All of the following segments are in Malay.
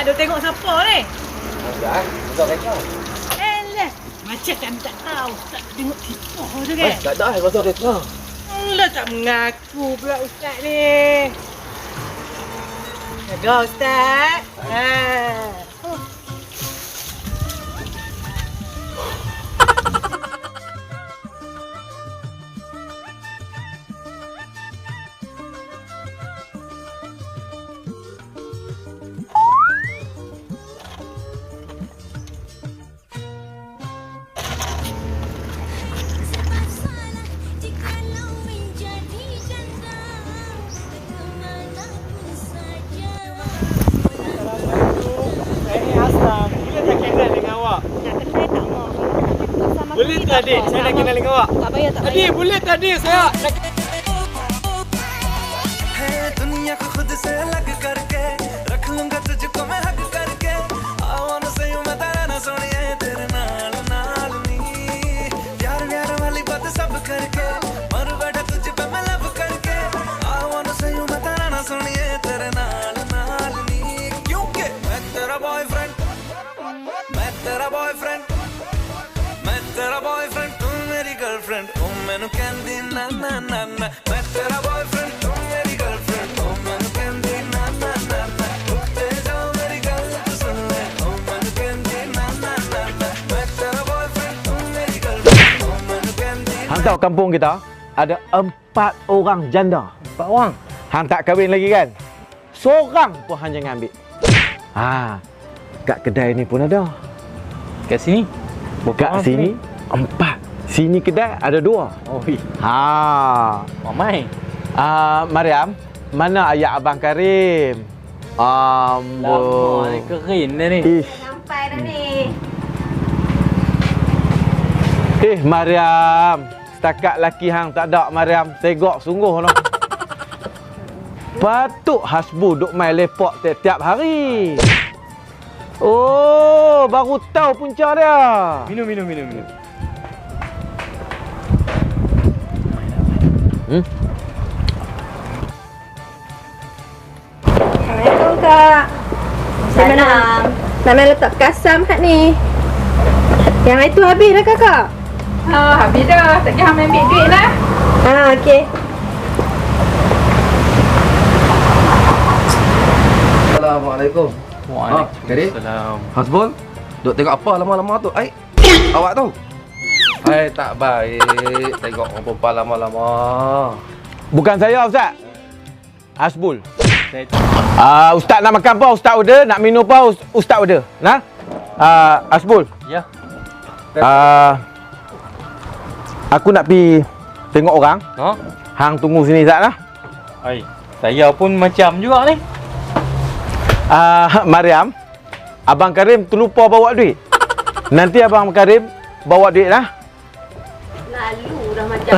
apa ni? Dah, besar kereta. Elah, macam kami tak tahu. Tak tengok tipu Eh, kan? tak ada, besar kereta. Alah, tak mengaku pula Ustaz ni. Jaga Ustaz. Ha. Sama Boleh kita tak adik? Saya nak kenal dengan awak. Tak payah, tak Adik, payah. boleh tak adik? Saya nak है दुनिया को खुद से अलग करके रख लूंगा तुझको मैं हक करके Hantar na na na na better a boyfriend Hang tahu kampung kita ada empat orang janda. Empat orang. Hang tak kahwin lagi kan? Seorang pun hang jangan ambil. Ha. Kat kedai ni pun ada. Kat sini. Bukan kat sini. Empat. Sini kedai ada dua. Oh, hi. Ha. Ramai. Ah, Mariam, mana ayah abang Karim? Lama Amboi. ni kering dah ni. Ish. Sampai dah ni. Eh, Mariam. Setakat laki hang tak ada, Mariam. Segok sungguh no. Patut Hasbu duk main lepak tiap-tiap hari. Oh, baru tahu punca dia. Minum, minum, minum, minum. Hmm? Assalamualaikum kak. Macam mana? Nak main letak kasam kat ni. Yang itu habis dah kakak? Ah, habis dah. Tak kira ambil duit lah. Ha, okey. Assalamualaikum. Waalaikumsalam. Hasbul, duk tengok apa lama-lama tu? Ai, awak tu. Hai, tak baik tengok orang perempuan lama-lama. Bukan saya, Ustaz. Hasbul. Ah, uh, Ustaz nak makan apa? Ustaz order, nak minum apa? Us- Ustaz order. Nah? Ah, uh, Hasbul. Ya. Ah, uh, aku nak pi tengok orang. Ha? Hang tunggu sini Ustaz lah. Hai. Saya pun macam juga ni. Ah, uh, Mariam. Abang Karim terlupa bawa duit. Nanti Abang Karim bawa duit lah. Lalu dah macam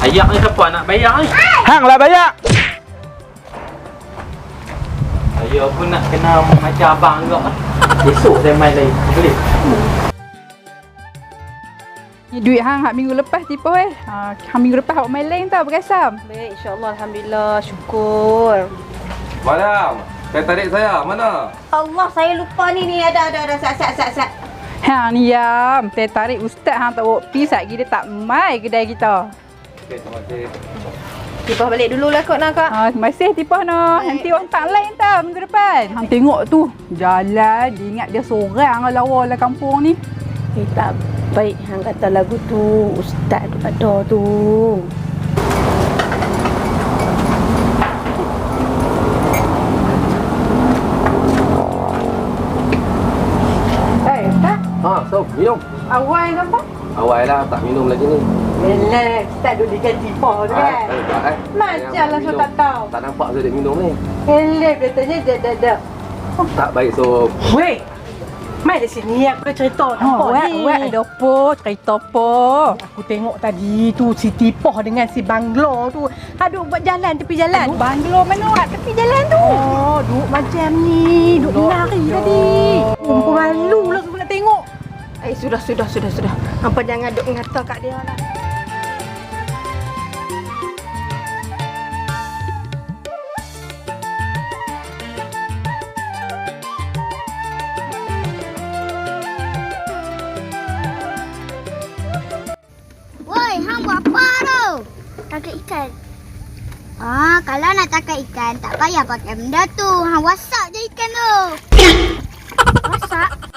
Ayak ni siapa nak bayar ni? Hang lah bayar. Saya pun nak kena macam abang juga. Esok saya main lagi. Boleh? Ni duit hang hak minggu lepas tipu eh. Ha, hang minggu lepas awak main lain tau berkasam. Baik, insyaAllah. Alhamdulillah. Syukur. Mariam, saya tarik saya. Mana? Allah, saya lupa ni ni. Ada, ada, ada. Sat, sat, sat, sat. Ha ni yam. Saya tarik ustaz hang tak bawa pi sat dia tak mai kedai kita. Okey, terima kasih. Tipah balik dulu lah kot nak kak. Ha terima kasih tipu no. Nanti orang tak lain tau minggu depan. Hang tengok tu. Jalan dia ingat dia seorang lah lawa lah kampung ni. Eh, tak baik. Hang kata lagu tu. Ustaz tu ada tu. Minum. Awal ke apa? Awal lah, tak minum lagi ni. Relax. Ustaz duduk dekat tipah tu kan. Ah, tak, eh. Macam lah so tak tahu. Tak nampak saya dia minum ni. Relax. Katanya dah, dah, dah. Tak baik so. Weh, mai di sini aku cerita nampak wek, ni. wek ada apa? Cerita apa? Aku tengok tadi tu si Tipoh dengan si Banglo tu Aduh buat jalan tepi jalan Aduh, banglo mana kat tepi jalan tu? Oh, duk macam ni Duk menari Ya. tadi Oh, malu lah aku nak tengok Eh sudah sudah sudah sudah. Apa jangan duk ngata kat dia lah. Woi, hang buat apa tu? Tangkap ikan. Ah, kalau nak tangkap ikan tak payah pakai benda tu. Hang wasak je ikan tu. Wasak.